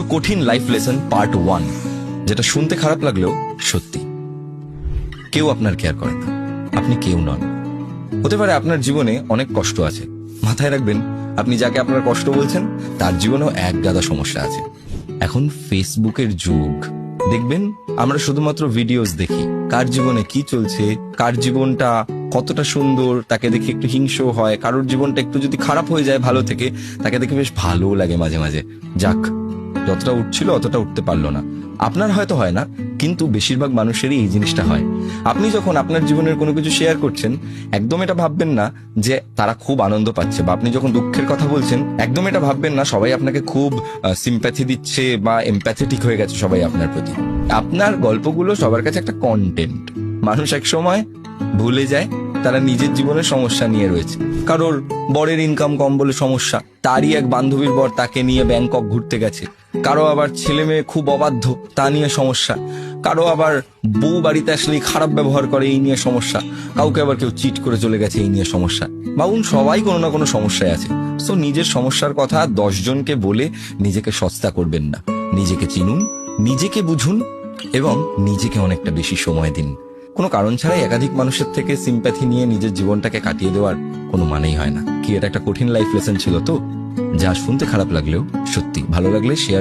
কিছু কঠিন life lesson part one যেটা শুনতে খারাপ লাগলেও সত্যি। কেউ আপনার কেয়ার করে না। আপনি কেউ নন। হতে পারে আপনার জীবনে অনেক কষ্ট আছে। মাথায় রাখবেন, আপনি যাকে আপনার কষ্ট বলছেন, তার জীবনেও এক গাদা সমস্যা আছে। এখন ফেসবুকের যুগ। দেখবেন, আমরা শুধুমাত্র ভিডিওস দেখি। কার জীবনে কি চলছে, কার জীবনটা কতটা সুন্দর, তাকে দেখে একটু হিংসা হয়। কারোর জীবনটা একটু যদি খারাপ হয়ে যায় ভালো থেকে, তাকে দেখে বেশ ভালো লাগে মাঝে মাঝে। যাক যতটা উঠছিল অতটা উঠতে পারল না। আপনার হয়তো হয় না, কিন্তু বেশিরভাগ মানুষেরই এই জিনিসটা হয়। আপনি যখন আপনার জীবনের কোনো কিছু শেয়ার করছেন, একদম এটা ভাববেন না যে তারা খুব আনন্দ পাচ্ছে বা আপনি যখন দুঃখের কথা বলছেন, একদম এটা ভাববেন না, সবাই আপনাকে খুব সিম্প্যাথি দিচ্ছে বা এম্প্যাথেটিক হয়ে গেছে সবাই আপনার প্রতি। আপনার গল্পগুলো সবার কাছে একটা কন্টেন্ট মানুষ এক সময় ভুলে যায় তারা নিজের জীবনের সমস্যা নিয়ে রয়েছে। কারোর বরের ইনকাম কম বলে সমস্যা, তারই এক বান্ধবীর বর তাকে নিয়ে ব্যাংকক ঘুরতে গেছে। কারও আবার ছেলে মেয়ে খুব অবাধ্য, তা নিয়ে সমস্যা। কারও আবার বউ বাড়িতে আসলেই খারাপ ব্যবহার করে, এই নিয়ে সমস্যা। কাউকে আবার কেউ চিট করে চলে গেছে, এই নিয়ে সমস্যা। বাবুন সবাই কোনো না কোনো সমস্যায় আছে। সো নিজের সমস্যার কথা দশজনকে বলে নিজেকে সস্তা করবেন না। নিজেকে চিনুন, নিজেকে বুঝুন এবং নিজেকে অনেকটা বেশি সময় দিন। কোনো কারণ ছাড়াই একাধিক মানুষের থেকে সিম্প্যাথি নিয়ে নিজের জীবনটাকে কাটিয়ে দেওয়ার কোনো মানেই হয় না। কি, এটা একটা কঠিন লাইফ লেসন ছিল তো? যা শুনতে খারাপ লাগলেও সত্যি ভালো লাগলে শেয়ার